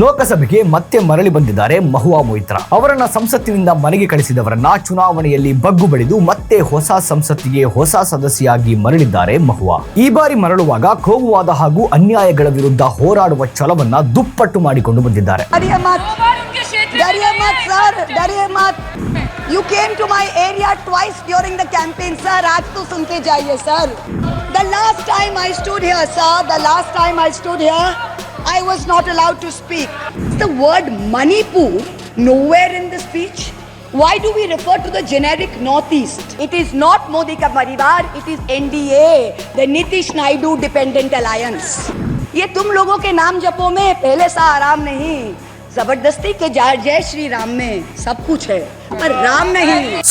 ಲೋಕಸಭೆಗೆ ಮತ್ತೆ ಮರಳಿ ಬಂದಿದ್ದಾರೆ ಮಹುವಾ ಮೊಯ್ತ್ರಾ ಅವರನ್ನ ಸಂಸತ್ತಿನಿಂದ ಮನೆಗೆ ಕಳಿಸಿದವರನ್ನ ಚುನಾವಣೆಯಲ್ಲಿ ಬಗ್ಗು ಬಡಿದು ಮತ್ತೆ ಹೊಸ ಸಂಸತ್ತಿಗೆ ಹೊಸ ಸದಸ್ಯೆಯಾಗಿ ಮರಳಿದ್ದಾರೆ ಮಹುವಾ ಈ ಬಾರಿ ಮರಳುವಾಗ ಕೋಮುವಾದ ಹಾಗೂ ಅನ್ಯಾಯಗಳ ವಿರುದ್ಧ ಹೋರಾಡುವ ಛಲವನ್ನ ದುಪ್ಪಟ್ಟು ಮಾಡಿಕೊಂಡು ಬಂದಿದ್ದಾರೆ डरिए मत बार उनके क्षेत्र में डरिए मत जाएंगे। सर डरिए मत you came to my area twice during the campaign sir आज तो सुनते जाइए sir the last time I stood here sir the last time I stood here I was not allowed to speak. The word Manipur nowhere in the speech. Why do we refer to the generic Northeast? It is not Modi ka Parivar, it is NDA, the Nitish Naidu Dependent Alliance. ये तुम लोगों के नाम जपों में पहले सा आराम नहीं ಜಬರ್ದಸ್ತಿ ಜಯ ಜಯ ಶ್ರೀರಾಮ್ ಮೇ ಸಬ್ ಕುಚ್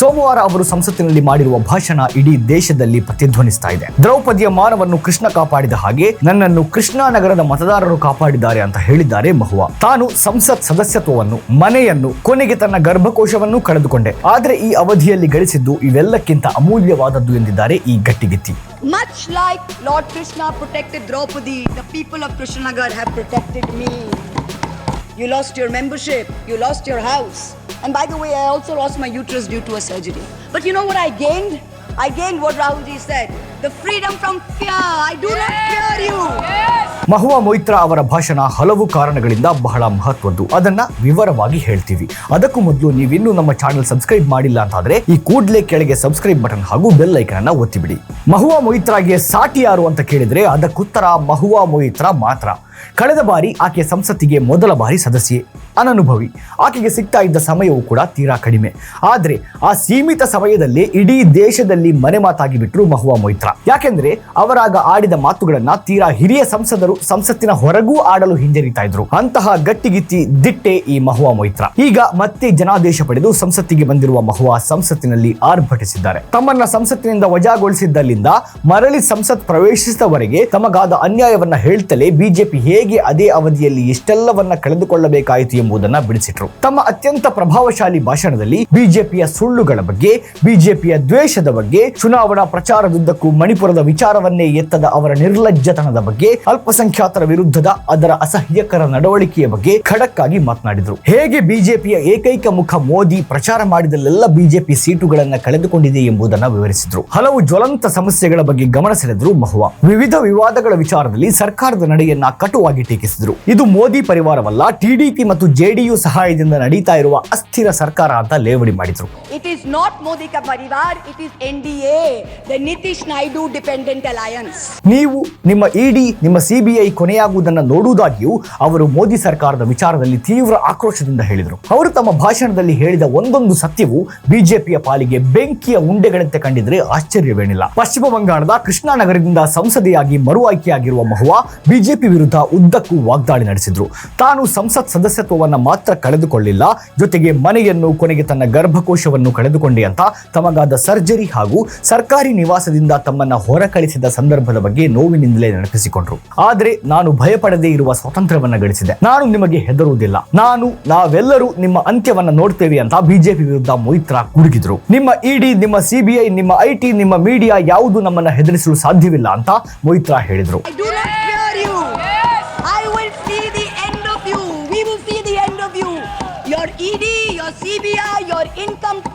ಸೋಮವಾರ ಅವರು ಸಂಸತ್ತಿನಲ್ಲಿ ಮಾಡಿರುವ ಭಾಷಣ ಇಡೀ ದೇಶದಲ್ಲಿ ಪ್ರತಿಧ್ವನಿಸ್ತಾ ಇದೆ. ದ್ರೌಪದಿಯ ಮಾನವನ್ನು ಕೃಷ್ಣ ಕಾಪಾಡಿದ ಹಾಗೆ ನನ್ನನ್ನು ಕೃಷ್ಣಾ ನಗರದ ಮತದಾರರು ಕಾಪಾಡಿದ್ದಾರೆ ಅಂತ ಹೇಳಿದ್ದಾರೆ ಮಹುವಾ. ತಾನು ಸಂಸತ್ ಸದಸ್ಯತ್ವವನ್ನು ಮನೆಯನ್ನು ಕೊನೆಗೆ ತನ್ನ ಗರ್ಭಕೋಶವನ್ನು ಕಳೆದುಕೊಂಡೆ. ಆದರೆ ಈ ಅವಧಿಯಲ್ಲಿ ಗಳಿಸಿದ್ದು ಇವೆಲ್ಲಕ್ಕಿಂತ ಅಮೂಲ್ಯವಾದದ್ದು ಎಂದಿದ್ದಾರೆ ಈ ಗಟ್ಟಿಗಿತ್ತಿ. Much like lord Krishna protected Draupadi the people of Krishnanagar have protected me You lost your membership, you lost your house. And by the way, I also lost my uterus due to a surgery. But you know what I gained? I gained what Rahulji said the freedom from fear. I do not fear you. Mahua Moitra ಅವರ ಭಾಷಣ ಹಲವು ಕಾರಣಗಳಿಂದ ಬಹಳ ಮಹತ್ವದ್ದು ಅದನ್ನ ವಿವರವಾಗಿ ಹೇಳ್ತೀವಿ ಅದಕ್ಕೂ ಮೊದಲು ನೀವಿನ್ನೂ ನಮ್ಮ ಚಾನೆಲ್ ಸಬ್ಸ್ಕ್ರೈಬ್ ಮಾಡಿಲ್ಲ ಅಂತಾದ್ರೆ ಈ ಕೂಡಲೇ ಕೆಳಗೆ ಸಬ್ಸ್ಕ್ರೈಬ್ ಬಟನ್ ಹಾಗೂ ಬೆಲ್ ಐಕನ್ ಅನ್ನ ಒತ್ತಿಬಿಡಿ ಮಹುವಾ ಮೊಯ್ತ್ರಾಗೆ ಸಾಟಿ ಯಾರು ಅಂತ ಕೇಳಿದ್ರೆ ಅದಕ್ಕುತ್ತರ ಮಹುವಾ ಮೊಯ್ತ್ರಾ ಮಾತ್ರ ಕಳೆದ ಬಾರಿ ಆಕೆ ಸಂಸತ್ತಿಗೆ ಮೊದಲ ಬಾರಿ ಸದಸ್ಯೆ. ಅನನುಭವಿ, ಆಕೆಗೆ ಸಿಗ್ತಾ ಇದ್ದ ಸಮಯವೂ ಕೂಡ ತೀರಾ ಕಡಿಮೆ. ಆದ್ರೆ ಆ ಸೀಮಿತ ಸಮಯದಲ್ಲಿ ಇಡೀ ದೇಶದಲ್ಲಿ ಮನೆ ಮಾತಾಗಿ ಬಿಟ್ರು ಮಹುವಾ ಮೊಯ್ತ್ರಾ. ಯಾಕೆಂದ್ರೆ ಅವರಾಗ ಆಡಿದ ಮಾತುಗಳನ್ನ ತೀರಾ ಹಿರಿಯ ಸಂಸದರು ಸಂಸತ್ತಿನ ಹೊರಗೂ ಆಡಲು ಹಿಂಜರಿತಾ ಇದ್ರು. ಅಂತಹ ಗಟ್ಟಿಗಿತ್ತಿ ದಿಟ್ಟೆ ಈ ಮಹುವಾ ಮೊಯ್ತ್ರಾ. ಈಗ ಮತ್ತೆ ಜನಾದೇಶ ಪಡೆದು ಸಂಸತ್ತಿಗೆ ಬಂದಿರುವ ಮಹುವಾ ಸಂಸತ್ತಿನಲ್ಲಿ ಆರ್ಭಟಿಸಿದ್ದಾರೆ. ತಮ್ಮನ್ನ ಸಂಸತ್ತಿನಿಂದ ವಜಾಗೊಳಿಸಿದ್ದಲ್ಲಿಂದ ಮರಳಿ ಸಂಸತ್ ಪ್ರವೇಶಿಸಿದವರೆಗೆ ತಮಗಾದ ಅನ್ಯಾಯವನ್ನ ಹೇಳ್ತಲೇ ಬಿಜೆಪಿ ಹೇಗೆ ಅದೇ ಅವಧಿಯಲ್ಲಿ ಇಷ್ಟೆಲ್ಲವನ್ನ ಕಳೆದುಕೊಳ್ಳಬೇಕಾಯಿತು ಎಂಬುದನ್ನ ಬಿಡಿಸಿಟ್ರು. ತಮ್ಮ ಅತ್ಯಂತ ಪ್ರಭಾವಶಾಲಿ ಭಾಷಣದಲ್ಲಿ ಬಿಜೆಪಿಯ ಸುಳ್ಳುಗಳ ಬಗ್ಗೆ, ಬಿಜೆಪಿಯ ದ್ವೇಷದ ಬಗ್ಗೆ, ಚುನಾವಣಾ ಪ್ರಚಾರದುದ್ದಕ್ಕೂ ಮಣಿಪುರದ ವಿಚಾರವನ್ನೇ ಎತ್ತದ ಅವರ ನಿರ್ಲಜ್ಜತನದ ಬಗ್ಗೆ, ಅಲ್ಪಸಂಖ್ಯಾತರ ವಿರುದ್ಧದ ಅದರ ಅಸಹ್ಯಕರ ನಡವಳಿಕೆಯ ಬಗ್ಗೆ ಖಡಕ್ ಆಗಿ ಮಾತನಾಡಿದ್ರು. ಹೇಗೆ ಬಿಜೆಪಿಯ ಏಕೈಕ ಮುಖ ಮೋದಿ ಪ್ರಚಾರ ಮಾಡಿದಲ್ಲೆಲ್ಲ ಬಿಜೆಪಿ ಸೀಟುಗಳನ್ನ ಕಳೆದುಕೊಂಡಿದೆ ಎಂಬುದನ್ನ ವಿವರಿಸಿದ್ರು. ಹಲವು ಜ್ವಲಂತ ಸಮಸ್ಯೆಗಳ ಬಗ್ಗೆ ಗಮನ ಸೆಳೆದ್ರು ಮಹುವಾ. ವಿವಿಧ ವಿವಾದಗಳ ವಿಚಾರದಲ್ಲಿ ಸರ್ಕಾರದ ನಡೆಯನ್ನ ಕಟುವಾಗಿ ಟೀಕಿಸಿದರು. ಇದು ಮೋದಿ ಪರಿವಾರವಲ್ಲ ಟಿಡಿಪಿ ಮತ್ತು ಜೆಡಿಯು ಸಹಾಯದಿಂದ ನಡೀತಾ ಇರುವ ಅಸ್ಥಿರ ಸರ್ಕಾರ ಅಂತ ಲೇವಡಿ ಮಾಡಿದ್ರು. It is not Modi parivar it is N D A the Nitish Naidu dependent alliance ನೀವು ನಿಮ್ಮ ಇಡಿ ನಿಮ್ಮ ಸಿಬಿಐ ಕೊನೆಯಾಗುವುದನ್ನು ನೋಡುವುದಾಗಿಯೂ ಅವರು ಮೋದಿ ಸರ್ಕಾರದ ವಿಚಾರದಲ್ಲಿ ತೀವ್ರ ಆಕ್ರೋಶದಿಂದ ಹೇಳಿದರು. ಅವರು ತಮ್ಮ ಭಾಷಣದಲ್ಲಿ ಹೇಳಿದ ಒಂದೊಂದು ಸತ್ಯವು ಬಿಜೆಪಿಯ ಪಾಲಿಗೆ ಬೆಂಕಿಯ ಉಂಡೆಗಳಂತೆ ಕಂಡಿದ್ರೆ ಆಶ್ಚರ್ಯವೇನಿಲ್ಲ. ಪಶ್ಚಿಮ ಬಂಗಾಳದ ಕೃಷ್ಣಾನಗರದಿಂದ ಸಂಸದೆಯಾಗಿ ಮರು ಆಯ್ಕೆಯಾಗಿರುವ ಮಹುವಾ ಬಿಜೆಪಿ ವಿರುದ್ಧ ಉದ್ದಕ್ಕೂ ವಾಗ್ದಾಳಿ ನಡೆಸಿದ್ರು. ತಾನು ಸಂಸತ್ ಸದಸ್ಯತ್ವವನ್ನು ಮಾತ್ರ ಕಳೆದುಕೊಳ್ಳಿಲ್ಲ. ಜೊತೆಗೆ ಮನೆಯನ್ನು, ಕೊನೆಗೆ ತನ್ನ ಗರ್ಭಕೋಶವನ್ನು ಕಳೆದುಕೊಂಡೆ ಅಂತ ತಮಗಾದ ಸರ್ಜರಿ ಹಾಗೂ ಸರ್ಕಾರಿ ನಿವಾಸದಿಂದ ತಮ್ಮನ್ನ ಹೊರಕಳಿಸಿದ ಸಂದರ್ಭದ ಬಗ್ಗೆ ನೋವಿನಿಂದಲೇ ನೆನಪಿಸಿಕೊಂಡ್ರು. ಆದರೆ ನಾನು ಭಯಪಡದೇ ಇರುವ ಸ್ವಾತಂತ್ರ್ಯವನ್ನ ಗಳಿಸಿದೆ. ನಾನು ನಿಮಗೆ ಹೆದರುವುದಿಲ್ಲ. ನಾನು, ನಾವೆಲ್ಲರೂ ನಿಮ್ಮ ಅಂತ್ಯವನ್ನ ನೋಡ್ತೇವೆ ಅಂತ ಬಿಜೆಪಿ ವಿರುದ್ಧ ಮೊಯಿತ್ರಾ ಗುಡುಗಿದ್ರು. ನಿಮ್ಮ ಇಡಿ, ನಿಮ್ಮ ಸಿಬಿಐ, ನಿಮ್ಮ ಐಟಿ, ನಿಮ್ಮ ಮೀಡಿಯಾ ಯಾವುದು ನಮ್ಮನ್ನ ಹೆದರಿಸಲು ಸಾಧ್ಯವಿಲ್ಲ ಅಂತ ಮೊಯಿತ್ರಾ ಹೇಳಿದ್ರು. Income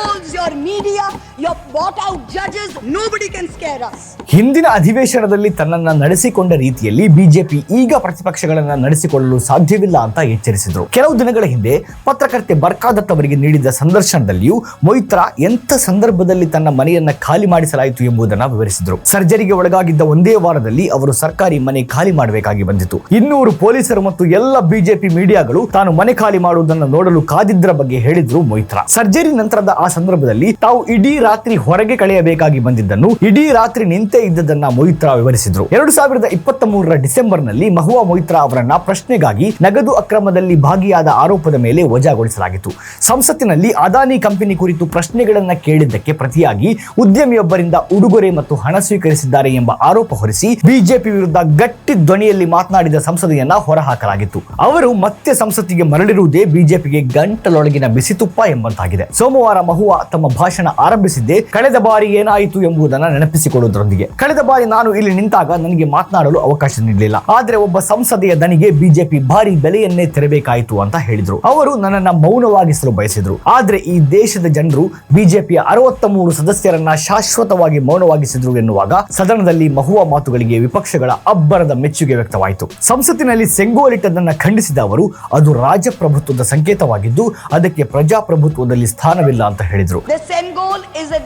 trolls, your media, your bought out judges, nobody can scare us. ಹಿಂದಿನ ಅಧಿವೇಶನದಲ್ಲಿ ತನ್ನನ್ನ ನಡೆಸಿಕೊಂಡ ರೀತಿಯಲ್ಲಿ ಬಿಜೆಪಿ ಈಗ ಪ್ರತಿಪಕ್ಷಗಳನ್ನ ನಡೆಸಿಕೊಳ್ಳಲು ಸಾಧ್ಯವಿಲ್ಲ ಅಂತ ಎಚ್ಚರಿಸಿದ್ರು. ಕೆಲವು ದಿನಗಳ ಹಿಂದೆ ಪತ್ರಕರ್ತೆ ಬರ್ಕಾದತ್ ಅವರಿಗೆ ನೀಡಿದ ಸಂದರ್ಶನದಲ್ಲಿಯೂ ಮೊಯ್ತ್ರಾ ಎಂಥ ಸಂದರ್ಭದಲ್ಲಿ ತನ್ನ ಮನೆಯನ್ನ ಖಾಲಿ ಮಾಡಿಸಲಾಯಿತು ಎಂಬುದನ್ನು ವಿವರಿಸಿದ್ರು. ಸರ್ಜರಿಗೆ ಒಳಗಾಗಿದ್ದ ಒಂದೇ ವಾರದಲ್ಲಿ ಅವರು ಸರ್ಕಾರಿ ಮನೆ ಖಾಲಿ ಮಾಡಬೇಕಾಗಿ ಬಂದಿತ್ತು. ಇನ್ನೂರು ಪೊಲೀಸರು ಮತ್ತು ಎಲ್ಲ ಬಿಜೆಪಿ ಮೀಡಿಯಾಗಳು ತಾನು ಮನೆ ಖಾಲಿ ಮಾಡುವುದನ್ನು ನೋಡಲು ಕಾದಿದ್ದರ ಬಗ್ಗೆ ಹೇಳಿದ್ರು ಮೊಯ್ತ್ರಾ ಸರ್ಜರಿ ನಂತರದ ಆ ಸಂದರ್ಭದಲ್ಲಿ ತಾವು ಇಡೀ ರಾತ್ರಿ ಹೊರಗೆ ಕಳೆಯಬೇಕಾಗಿ ಬಂದಿದ್ದನ್ನು, ಇಡೀ ರಾತ್ರಿ ನಿಂತೇ ಇದ್ದದನ್ನ ಮೊಯಿತ್ರಾ ವಿವರಿಸಿದ್ರು. ಎರಡು ಸಾವಿರದ ಇಪ್ಪತ್ತ ಮೂರರ ಡಿಸೆಂಬರ್ನಲ್ಲಿ ಮಹುವಾ ಮೊಯಿತ್ರಾ ಅವರನ್ನ ಪ್ರಶ್ನೆಗಾಗಿ ನಗದು ಅಕ್ರಮದಲ್ಲಿ ಭಾಗಿಯಾದ ಆರೋಪದ ಮೇಲೆ ವಜಾಗೊಳಿಸಲಾಗಿತ್ತು. ಸಂಸತ್ತಿನಲ್ಲಿ ಅದಾನಿ ಕಂಪನಿ ಕುರಿತು ಪ್ರಶ್ನೆಗಳನ್ನ ಕೇಳಿದ್ದಕ್ಕೆ ಪ್ರತಿಯಾಗಿ ಉದ್ಯಮಿಯೊಬ್ಬರಿಂದ ಉಡುಗೊರೆ ಮತ್ತು ಹಣ ಸ್ವೀಕರಿಸಿದ್ದಾರೆ ಎಂಬ ಆರೋಪ ಹೊರಿಸಿ ಬಿಜೆಪಿ ವಿರುದ್ಧ ಗಟ್ಟಿ ಧ್ವನಿಯಲ್ಲಿ ಮಾತನಾಡಿದ ಸಂಸದೆಯನ್ನ ಹೊರಹಾಕಲಾಗಿತ್ತು. ಅವರು ಮತ್ತೆ ಸಂಸತ್ತಿಗೆ ಮರಳಿರುವುದೇ ಬಿಜೆಪಿಗೆ ಗಂಟಲೊಳಗಿನ ಬಿಸಿತುಪ್ಪ ಎಂಬಂತಾಗಿದೆ. ಸೋಮವಾರ ಮಹುವಾ ತಮ್ಮ ಭಾಷಣ ಆರಂಭಿಸಿದ್ದೆ. ಕಳೆದ ಬಾರಿ ಏನಾಯಿತು ಎಂಬುದನ್ನು ನೆನಪಿಸಿಕೊಳ್ಳುವುದರೊಂದಿಗೆ ಕಳೆದ ಬಾರಿ ನಾನು ಇಲ್ಲಿ ನಿಂತಾಗ ನನಗೆ ಮಾತನಾಡಲು ಅವಕಾಶ ನೀಡಲಿಲ್ಲ. ಆದ್ರೆ ಒಬ್ಬ ಸಂಸದೆಯ ದನಿಗೆ ಬಿಜೆಪಿ ಭಾರಿ ಬೆಲೆಯನ್ನೇ ತೆರಬೇಕಾಯಿತು ಅಂತ ಹೇಳಿದ್ರು. ಅವರು ನನ್ನನ್ನ ಮೌನವಾಗಿಸಲು ಬಯಸಿದ್ರು. ಆದ್ರೆ ಈ ದೇಶದ ಜನರು ಬಿಜೆಪಿಯ ಅರವತ್ತ ಮೂರು ಸದಸ್ಯರನ್ನ ಶಾಶ್ವತವಾಗಿ ಮೌನವಾಗಿಸಿದ್ರು ಎನ್ನುವಾಗ ಸದನದಲ್ಲಿ ಮಹುವ ಮಾತುಗಳಿಗೆ ವಿಪಕ್ಷಗಳ ಅಬ್ಬರದ ಮೆಚ್ಚುಗೆ ವ್ಯಕ್ತವಾಯಿತು. ಸಂಸತ್ತಿನಲ್ಲಿ ಸೆಂಗೋಲಿಟ್ಟದನ್ನ ಖಂಡಿಸಿದ ಅವರು, ಅದು ರಾಜಪ್ರಭುತ್ವದ ಸಂಕೇತವಾಗಿದ್ದು, ಅದಕ್ಕೆ ಪ್ರಜಾಪ್ರಭುತ್ವದಲ್ಲಿ ಸ್ಥಾನವಿಲ್ಲ ಅಂತ ಹೇಳಿದ್ರು The Sengol is a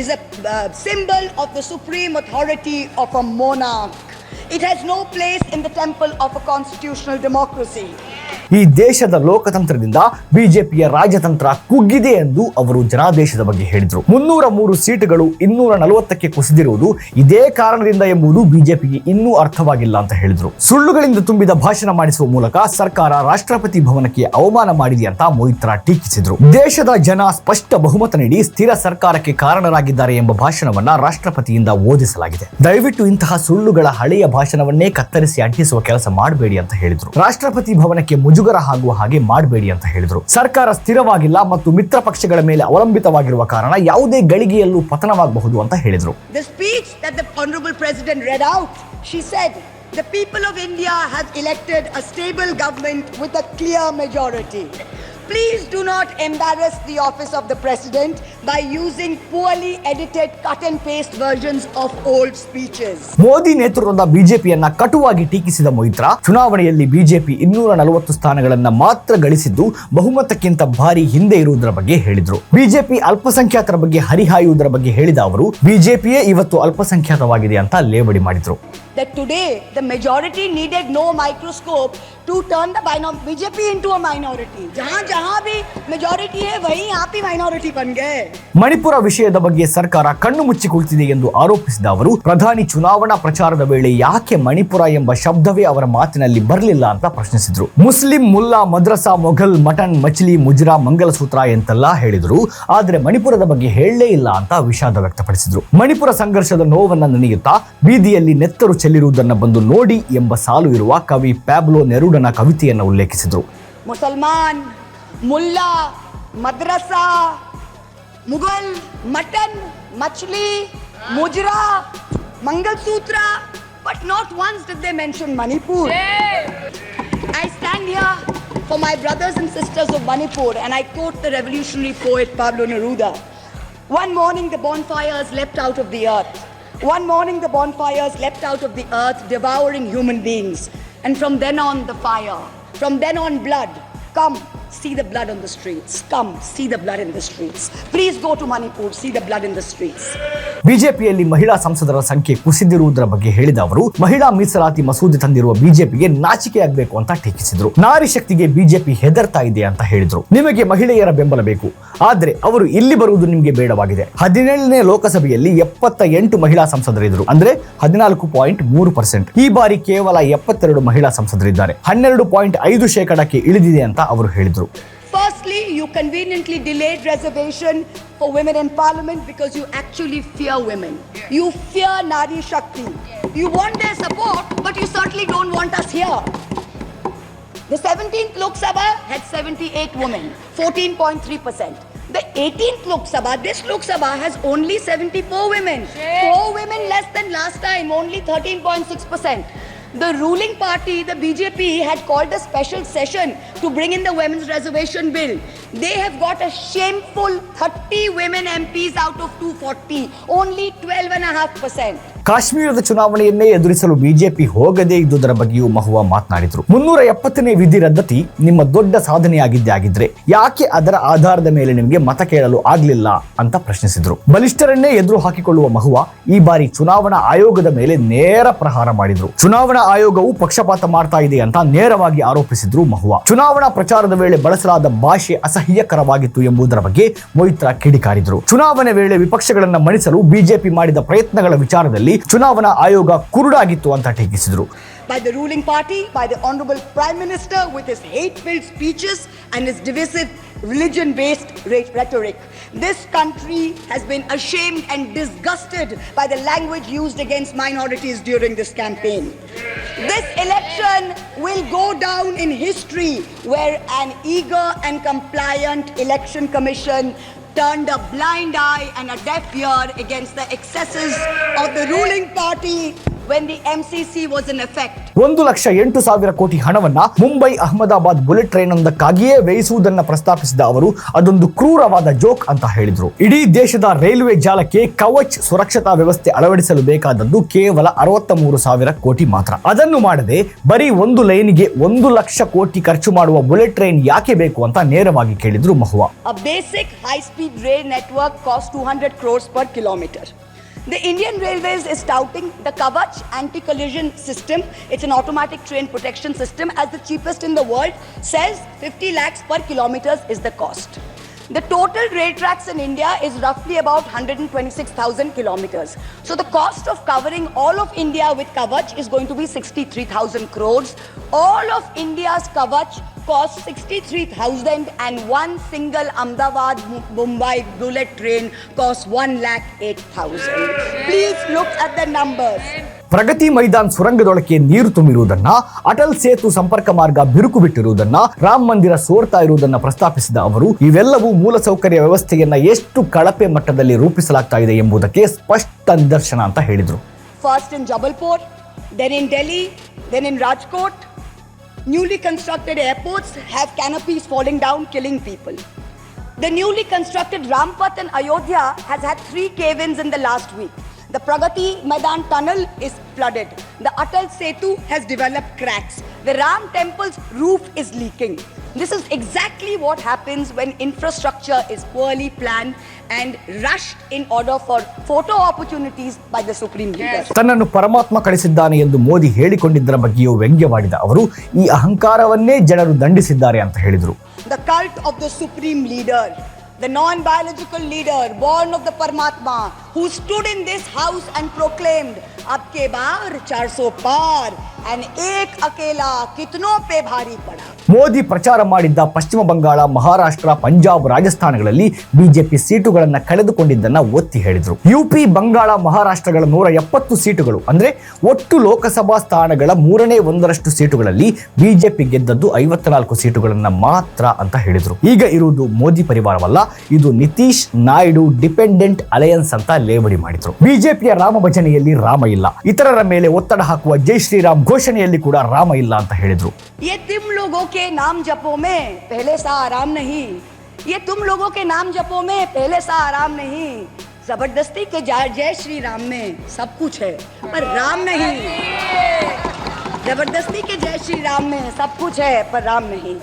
is a uh, symbol of the supreme authority of a monarch. It has no place in the temple of a constitutional democracy. ಈ ದೇಶದ ಲೋಕತಂತ್ರದಿಂದ ಬಿಜೆಪಿಯ ರಾಜತಂತ್ರ ಕುಗ್ಗಿದೆ ಎಂದು ಅವರು ಜನಾದೇಶದ ಬಗ್ಗೆ ಹೇಳಿದರು. ಮುನ್ನೂರ ಮೂರು ಸೀಟುಗಳು ಇನ್ನೂರ ನಲವತ್ತಕ್ಕೆ ಕುಸಿದಿರುವುದು ಇದೇ ಕಾರಣದಿಂದ ಎಂಬುದು ಬಿಜೆಪಿಗೆ ಇನ್ನೂ ಅರ್ಥವಾಗಿಲ್ಲ ಅಂತ ಹೇಳಿದರು. ಸುಳ್ಳುಗಳಿಂದ ತುಂಬಿದ ಭಾಷಣ ಮಾಡಿಸುವ ಮೂಲಕ ಸರ್ಕಾರ ರಾಷ್ಟ್ರಪತಿ ಭವನಕ್ಕೆ ಅವಮಾನ ಮಾಡಿದೆ ಅಂತ ಮೊಯಿತ್ರಾ ಟೀಕಿಸಿದರು. ದೇಶದ ಜನ ಸ್ಪಷ್ಟ ಬಹುಮತ ನೀಡಿ ಸ್ಥಿರ ಸರ್ಕಾರಕ್ಕೆ ಕಾರಣರಾಗಿದ್ದಾರೆ ಎಂಬ ಭಾಷಣವನ್ನ ರಾಷ್ಟ್ರಪತಿಯಿಂದ ಓದಿಸಲಾಗಿದೆ. ದಯವಿಟ್ಟು ಇಂತಹ ಸುಳ್ಳುಗಳ ಹಳೆಯ ಭಾಷಣವನ್ನೇ ಕತ್ತರಿಸಿ ಅಂಟಿಸುವ ಕೆಲಸ ಮಾಡಬೇಡಿ ಅಂತ ಹೇಳಿದರು. ರಾಷ್ಟ್ರಪತಿ ಭವನಕ್ಕೆ ಮುಜುಗರ ಆಗುವ ಹಾಗೆ ಮಾಡಬೇಡಿ ಅಂತ ಹೇಳಿದರು. ಸರ್ಕಾರ ಸ್ಥಿರವಾಗಿಲ್ಲ ಮತ್ತು ಮಿತ್ರ ಪಕ್ಷಗಳ ಮೇಲೆ ಅವಲಂಬಿತವಾಗಿರುವ ಕಾರಣ ಯಾವುದೇ ಗಳಿಗೆಯಲ್ಲೂ ಪತನವಾಗಬಹುದು ಅಂತ ಹೇಳಿದರು. The people of India have elected a stable government with a clear majority. Please do not embarrass the office of the President by using poorly edited cut and paste versions of old speeches. Modi ನೇತೃತ್ವದ ಬಿಜೆಪಿಯನ್ನ ಕಟುವಾಗಿ ಟೀಕಿಸಿದ ಮೊಯಿತ್ರಾ, ಚುನಾವಣೆಯಲ್ಲಿ BJP ಇನ್ನೂರ ನಲವತ್ತು ಸ್ಥಾನಗಳನ್ನ ಮಾತ್ರ ಗಳಿಸಿದ್ದು ಬಹುಮತಕ್ಕಿಂತ ಭಾರಿ ಹಿಂದೆ ಇರುವುದರ ಬಗ್ಗೆ ಹೇಳಿದ್ರು ಬಿಜೆಪಿ ಅಲ್ಪಸಂಖ್ಯಾತರ ಬಗ್ಗೆ ಹರಿಹಾಯುವುದರ ಬಗ್ಗೆ ಹೇಳಿದ ಅವರು, ಬಿಜೆಪಿಯೇ ಇವತ್ತು ಅಲ್ಪಸಂಖ್ಯಾತವಾಗಿದೆ ಅಂತ ಲೇವಡಿ ಮಾಡಿದ್ರು That today the majority needed no microscope to turn the binom- BJP into a minority. जहां जहां भी majority है वहीं आप ही minority बन गए ಮಣಿಪುರ ವಿಷಯದ ಬಗ್ಗೆ ಸರ್ಕಾರ ಕಣ್ಣು ಮುಚ್ಚಿ ಕುಳಿತಿದೆ ಎಂದು ಆರೋಪಿಸಿದ ಅವರು ಪ್ರಧಾನಿ ಚುನಾವಣಾ ಪ್ರಚಾರದ ವೇಳೆ ಯಾಕೆ ಮಣಿಪುರ ಎಂಬ ಶಬ್ದವೇ ಅವರ ಮಾತಿನಲ್ಲಿ ಬರಲಿಲ್ಲ ಅಂತ ಪ್ರಶ್ನಿಸಿದ್ರು ಮುಸ್ಲಿಂ ಮುಲ್ಲಾ ಮದ್ರಸಾ ಮೊಘಲ್ ಮಟನ್ ಮಚ್ಲಿ ಮುಜ್ರಾ ಮಂಗಲಸೂತ್ರ ಎಂತೆಲ್ಲ ಹೇಳಿದ್ರು ಆದ್ರೆ ಮಣಿಪುರದ ಬಗ್ಗೆ ಹೇಳಲೇ ಇಲ್ಲ ಅಂತ ವಿಷಾದ ವ್ಯಕ್ತಪಡಿಸಿದ್ರು ಮಣಿಪುರ ಸಂಘರ್ಷದ ನೋವನ್ನ ನೆನೆಯುತ್ತಾ ಬೀದಿಯಲ್ಲಿ ನೆತ್ತರು ಚೆಲ್ಲಿರುವುದನ್ನು ಬಂದು ನೋಡಿ ಎಂಬ ಸಾಲು ಇರುವ ಕವಿ ಪ್ಯಾಬ್ಲೋ ನೆರೂಡನ ಕವಿತೆಯನ್ನು ಉಲ್ಲೇಖಿಸಿದರು. Musalman, mullah, madrasa Mughal mutton, machli, mujra, mangalsutra but not once did they mention Manipur. I stand here for my brothers and sisters of Manipur and I quote the revolutionary poet Pablo Neruda one morning the bonfires left out of the earth one morning the bonfires leapt out of the earth devouring human beings and from then on the fire from then on, blood. Come, see the blood on the streets. Come, see the blood in the streets. Please go to Manipur, see the blood in the streets. ಬಿಜೆಪಿಯಲ್ಲಿ ಮಹಿಳಾ ಸಂಸದರ ಸಂಖ್ಯೆ ಕುಸಿದಿರುವುದರ ಬಗ್ಗೆ ಹೇಳಿದ ಅವರು ಮಹಿಳಾ ಮೀಸಲಾತಿ ಮಸೂದೆ ತಂದಿರುವ ಬಿಜೆಪಿಗೆ ನಾಚಿಕೆಯಾಗಬೇಕು ಅಂತ ಟೀಕಿಸಿದರು. ನಾರಿ ಶಕ್ತಿಗೆ ಬಿಜೆಪಿ ಹೆದರ್ತಾ ಇದೆ ಅಂತ ಹೇಳಿದರು. ನಿಮಗೆ ಮಹಿಳೆಯರ ಬೆಂಬಲ ಬೇಕು. ಆದ್ರೆ ಅವರು ಇಲ್ಲಿ ಬರುವುದು ನಿಮಗೆ ಬೇಡವಾಗಿದೆ. ಹದಿನೇಳನೇ ಲೋಕಸಭೆಯಲ್ಲಿ ಎಪ್ಪತ್ತ ಎಂಟು ಮಹಿಳಾ ಸಂಸದರಿದ್ದರು. ಅಂದ್ರೆ ಹದಿನಾಲ್ಕು ಪಾಯಿಂಟ್ ಮೂರು ಪರ್ಸೆಂಟ್. ಈ ಬಾರಿ ಕೇವಲ ಎಪ್ಪತ್ತೆರಡು ಮಹಿಳಾ ಸಂಸದರಿದ್ದಾರೆ. ಹನ್ನೆರಡು ಪಾಯಿಂಟ್ ಐದು ಶೇಕಡಕ್ಕೆ ಇಳಿದಿದೆ ಅಂತ ಅವರು ಹೇಳಿದರು. Firstly, you conveniently delayed reservation for women in parliament because you actually fear women. You fear Nari Shakti. You want their support, but you certainly don't want us here. The 17th Lok Sabha had 78 women, 14.3%. The 18th Lok Sabha, this Lok Sabha has only 74 women. Four women less than last time, only 13.6%. The ruling party, the BJP, had called a special session to bring in the women's reservation bill. They have got a shameful 30 women MPs out of 240, only 12.5%. ಕಾಶ್ಮೀರದ ಚುನಾವಣೆಯನ್ನೇ ಎದುರಿಸಲು BJP ಹೋಗದೇ ಇದ್ದುದರ ಬಗ್ಗೆಯೂ ಮಹುವಾ ಮಾತನಾಡಿದರು. ಮುನ್ನೂರ ಎಪ್ಪತ್ತನೇ ವಿಧಿ ರದ್ದತಿ ನಿಮ್ಮ ದೊಡ್ಡ ಸಾಧನೆಯಾಗಿದ್ದೇ ಆಗಿದ್ರೆ ಯಾಕೆ ಅದರ ಆಧಾರದ ಮೇಲೆ ನಿಮಗೆ ಮತ ಕೇಳಲು ಆಗ್ಲಿಲ್ಲ ಅಂತ ಪ್ರಶ್ನಿಸಿದರು. ಬಲಿಷ್ಠರನ್ನೇ ಎದುರು ಹಾಕಿಕೊಳ್ಳುವ ಮಹುವಾ ಈ ಬಾರಿ ಚುನಾವಣಾ ಆಯೋಗದ ಮೇಲೆ ನೇರ ಪ್ರಹಾರ ಮಾಡಿದ್ರು. ಚುನಾವಣಾ ಆಯೋಗವು ಪಕ್ಷಪಾತ ಮಾಡ್ತಾ ಇದೆ ಅಂತ ನೇರವಾಗಿ ಆರೋಪಿಸಿದ್ರು ಮಹುವಾ. ಚುನಾವಣಾ ಪ್ರಚಾರದ ವೇಳೆ ಬಳಸಲಾದ ಭಾಷೆ ಅಸಹ್ಯಕರವಾಗಿತ್ತು ಎಂಬುದರ ಬಗ್ಗೆ ಮೊಯಿತ್ರಾ ಕಿಡಿಕಾರಿದ್ರು. ಚುನಾವಣೆ ವೇಳೆ ವಿಪಕ್ಷಗಳನ್ನ ಮಣಿಸಲು ಬಿಜೆಪಿ ಮಾಡಿದ ಪ್ರಯತ್ನಗಳ ವಿಚಾರದಲ್ಲಿ ಚುನಾವಣಾ ಆಯೋಗ ಕುರುಡಾಗಿತ್ತು ಅಂತ ಟೀಕಿಸಿದ್ರು by the ruling party, by the Honorable Prime Minister with his hate filled speeches and his divisive religion based rhetoric. This country has been ashamed and disgusted by the language used against minorities during this campaign. This election will go down in history where an eager and compliant election commission turned a blind eye and a deaf ear against the excesses of the ruling party when the MCC was in effect. ಒಂದು ಲಕ್ಷ ಎಂಟು ಸಾವಿರ ಕೋಟಿ ಹಣವನ್ನ Mumbai Ahmedabad bullet train ಒಂದಕ್ಕಾಗಿಯೇ ವ್ಯಯಿಸುವುದನ್ನ ಪ್ರಸ್ತಾಪಿಸಿದ ಅವರು ಅದೊಂದು ಕ್ರೂರವಾದ ಜೋಕ್ ಅಂತ ಹೇಳಿದ್ರು ಇಡೀ ದೇಶದ ರೈಲ್ವೆ ಜಾಲಕ್ಕೆ ಕವಚ್ ಸುರಕ್ಷತಾ ವ್ಯವಸ್ಥೆ ಅಳವಡಿಸಲು ಬೇಕಾದದ್ದು ಕೇವಲ ಅರವತ್ತ ಮೂರು ಸಾವಿರ ಕೋಟಿ ಮಾತ್ರ ಅದನ್ನು ಮಾಡದೆ ಬರೀ ಒಂದು ಲೈನ್ಗೆ ಒಂದು ಲಕ್ಷ ಕೋಟಿ ಖರ್ಚು ಮಾಡುವ ಬುಲೆಟ್ ಟ್ರೈನ್ ಯಾಕೆ ಬೇಕು ಅಂತ ನೇರವಾಗಿ ಕೇಳಿದ್ರು Mahua A basic high-speed rail network costs 200 crores per kilometer. The Indian Railways is touting the Kavach anti-collision system. It's an automatic train protection system as the cheapest in the world. Says 50 lakhs per kilometers is the cost. The total rail tracks in India is roughly about 126,000 kilometers. So the cost of covering all of India with Kavach is going to be 63,000 crores. All of India's Kavach costs 63,000 and one single Ahmedabad Mumbai bullet train costs 1 lakh 8,000. Please look at the numbers. ಪ್ರಗತಿ ಮೈದಾನ ಸುರಂಗದೊಳಕ್ಕೆ ನೀರು ತುಂಬಿರುವುದನ್ನ, ಅಟಲ್ ಸೇತು ಸಂಪರ್ಕ ಮಾರ್ಗ ಬಿರುಕು ಬಿಟ್ಟಿರುವುದನ್ನ, ರಾಮ ಮಂದಿರ ಸೋರ್ತಾ ಇರುವುದನ್ನು ಪ್ರಸ್ತಾಪಿಸಿದ ಅವರು, ಇವೆಲ್ಲವೂ ಮೂಲಸೌಕರ್ಯ ವ್ಯವಸ್ಥೆಯನ್ನ ಎಷ್ಟು ಕಳಪೆ ಮಟ್ಟದಲ್ಲಿ ರೂಪಿಸಲಾಗ್ತಾಯಿದೆ ಎಂಬುದಕ್ಕೆ ಸ್ಪಷ್ಟ ಅಂತ ಹೇಳಿದರು. First in Jabalpur then in Delhi then in Rajkot newly constructed airports have canopies falling down killing people the newly constructed Rampath and Ayodhya has had three cave ins in the last week The Pragati Maidan tunnel is flooded. The Atal Setu has developed cracks. The Ram temple's roof is leaking. This is exactly what happens when infrastructure is poorly planned and rushed in order for photo opportunities by the supreme leader. ತನ್ನನ್ನು ಪರಮಾತ್ಮ ಕಳಿಸಿದ್ದಾನೆ ಎಂದು ಮೋದಿ ಹೇಳಿಕೊಂಡಿದ್ದರ ಬಗ್ಗೆಯೂ ವ್ಯಂಗ್ಯವಾಡಿದ ಅವರು ಈ ಅಹಂಕಾರವನ್ನೇ ಜನರು ದಂಡಿಸಿದ್ದಾರೆ ಅಂತ ಹೇಳಿದರು the cult of the supreme leader, the non biological leader born of the Paramatma, who stood in this house and proclaimed, आपके बार baar 400 पार and एक अकेला कितनों पे भारी पड़ा? ಮೋದಿ ಪ್ರಚಾರ ಮಾಡಿದ್ದ ಪಶ್ಚಿಮ ಬಂಗಾಳ ಮಹಾರಾಷ್ಟ್ರ ಪಂಜಾಬ್ ರಾಜಸ್ಥಾನಗಳಲ್ಲಿ ಬಿಜೆಪಿ ಸೀಟುಗಳನ್ನ ಕಳೆದುಕೊಂಡಿದ್ದನ್ನ ಒತ್ತಿ ಹೇಳಿದ್ರು. ಯುಪಿ ಬಂಗಾಳ ಮಹಾರಾಷ್ಟ್ರಗಳ ನೂರ ಎಪ್ಪತ್ತು ಸೀಟುಗಳು ಅಂದ್ರೆ ಒಟ್ಟು ಲೋಕಸಭಾ ಸ್ಥಾನಗಳ ಮೂರನೇ ಒಂದರಷ್ಟು ಸೀಟುಗಳಲ್ಲಿ ಬಿಜೆಪಿ ಗೆದ್ದದ್ದು ಐವತ್ನಾಲ್ಕು ಸೀಟುಗಳನ್ನ ಮಾತ್ರ ಅಂತ ಹೇಳಿದರು. ಈಗ ಇರುವುದು ಮೋದಿ ಪರಿವಾರವಲ್ಲ ಇದು ನಿತೀಶ್ ನಾಯ್ಡು ಡಿಪೆಂಡೆಂಟ್ ಅಲಯನ್ಸ್ ಅಂತ ಲೇವಡಿ ಮಾಡಿದ್ರು ಬಿಜೆಪಿಯ ರಾಮ ಭಜನೆಯಲ್ಲಿ ರಾಮ ಇಲ್ಲ ಇತರರ ಮೇಲೆ ಒತ್ತಡ ಹಾಕುವ ಜೈ ಶ್ರೀರಾಮ್ ಘೋಷಣೆಯಲ್ಲಿ ಕೂಡ ರಾಮ ಇಲ್ಲ ಅಂತ ಹೇಳಿದ್ರು ये तुम लोगों के नाम जपो में पहले सा आराम नहीं ये तुम लोगों के नाम जपो में पहले सा आराम नहीं जबरदस्ती के जय जय श्री राम में सब कुछ है पर राम नहीं जबरदस्ती के जय श्री राम में सब कुछ है पर राम नहीं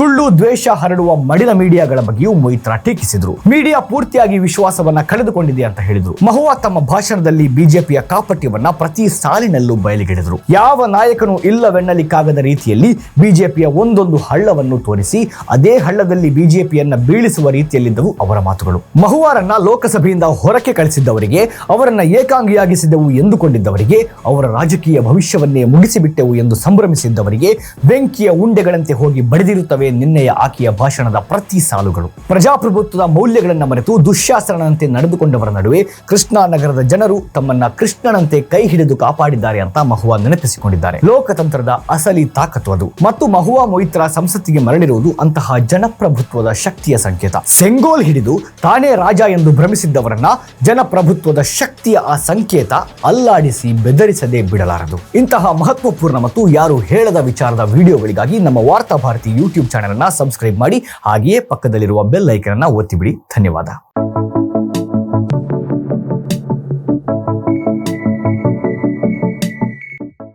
ಸುಳ್ಳು ದ್ವೇಷ ಹರಡುವ ಮಡಿದ ಮೀಡಿಯಾಗಳ ಬಗ್ಗೆಯೂ ಮೊಯ್ತ್ರಾ ಟೀಕಿಸಿದ್ರು. ಮೀಡಿಯಾ ಪೂರ್ತಿಯಾಗಿ ವಿಶ್ವಾಸವನ್ನ ಕಳೆದುಕೊಂಡಿದೆ ಅಂತ ಹೇಳಿದ್ರು. ಮಹುವಾ ತಮ್ಮ ಭಾಷಣದಲ್ಲಿ ಬಿಜೆಪಿಯ ಕಾಪಟ್ಯವನ್ನ ಪ್ರತಿ ಸಾಲಿನಲ್ಲೂ ಬಯಲಿಗೆಳೆದರು. ಯಾವ ನಾಯಕನು ಇಲ್ಲವೆನ್ನಲಿಕ್ಕಾಗದ ರೀತಿಯಲ್ಲಿ ಬಿಜೆಪಿಯ ಒಂದೊಂದು ಹಳ್ಳವನ್ನು ತೋರಿಸಿ ಅದೇ ಹಳ್ಳದಲ್ಲಿ ಬಿಜೆಪಿಯನ್ನ ಬೀಳಿಸುವ ರೀತಿಯಲ್ಲಿದ್ದವು ಅವರ ಮಾತುಗಳು. ಮಹುವಾರನ್ನ ಲೋಕಸಭೆಯಿಂದ ಹೊರಕ್ಕೆ ಕಳಿಸಿದ್ದವರಿಗೆ, ಅವರನ್ನ ಏಕಾಂಗಿಯಾಗಿಸಿದೆವು ಎಂದುಕೊಂಡಿದ್ದವರಿಗೆ, ಅವರ ರಾಜಕೀಯ ಭವಿಷ್ಯವನ್ನೇ ಮುಗಿಸಿಬಿಟ್ಟೆವು ಎಂದು ಸಂಭ್ರಮಿಸಿದ್ದವರಿಗೆ ಬೆಂಕಿಯ ಉಂಡೆಗಳಂತೆ ಹೋಗಿ ಬಡಿದಿರುತ್ತವೆ ನಿನ್ನೆಯ ಆಕೆಯ ಭಾಷಣದ ಪ್ರತಿ ಸಾಲುಗಳು. ಪ್ರಜಾಪ್ರಭುತ್ವದ ಮೌಲ್ಯಗಳನ್ನು ಮರೆತು ದುಶ್ಯಾಸನಂತೆ ನಡೆದುಕೊಂಡವರ ನಡುವೆ ಕೃಷ್ಣಾ ನಗರದ ಜನರು ತಮ್ಮನ್ನ ಕೃಷ್ಣನಂತೆ ಕೈ ಹಿಡಿದು ಕಾಪಾಡಿದ್ದಾರೆ ಅಂತ ಮಹುವಾ ನೆನಪಿಸಿಕೊಂಡಿದ್ದಾರೆ. ಲೋಕತಂತ್ರದ ಅಸಲಿ ತಾಕತ್ತು ಅದು. ಮತ್ತು ಮಹುವಾ ಮೊಯ್ತ್ರ ಸಂಸತ್ತಿಗೆ ಮರಳಿರುವುದು ಅಂತಹ ಜನಪ್ರಭುತ್ವದ ಶಕ್ತಿಯ ಸಂಕೇತ. ಸೆಂಗೋಲ್ ಹಿಡಿದು ತಾನೇ ರಾಜ ಎಂದು ಭ್ರಮಿಸಿದ್ದವರನ್ನ ಜನಪ್ರಭುತ್ವದ ಶಕ್ತಿಯ ಆ ಸಂಕೇತ ಅಲ್ಲಾಡಿಸಿ ಬೆದರಿಸದೆ ಬಿಡಲಾರದು. ಇಂತಹ ಮಹತ್ವಪೂರ್ಣ ಮತ್ತು ಯಾರು ಹೇಳದ ವಿಚಾರದ ವಿಡಿಯೋಗಳಿಗಾಗಿ ನಮ್ಮ Varta Bharati YouTube channel channel ಅನ್ನ ಸಬ್ಸ್ಕ್ರೈಬ್ ಮಾಡಿ ಹಾಗೆಯೇ ಪಕ್ಕದಲ್ಲಿರುವ ಬೆಲ್ ಐಕನ್ನ ಒತ್ತಿಬಿಡಿ. ಧನ್ಯವಾದ.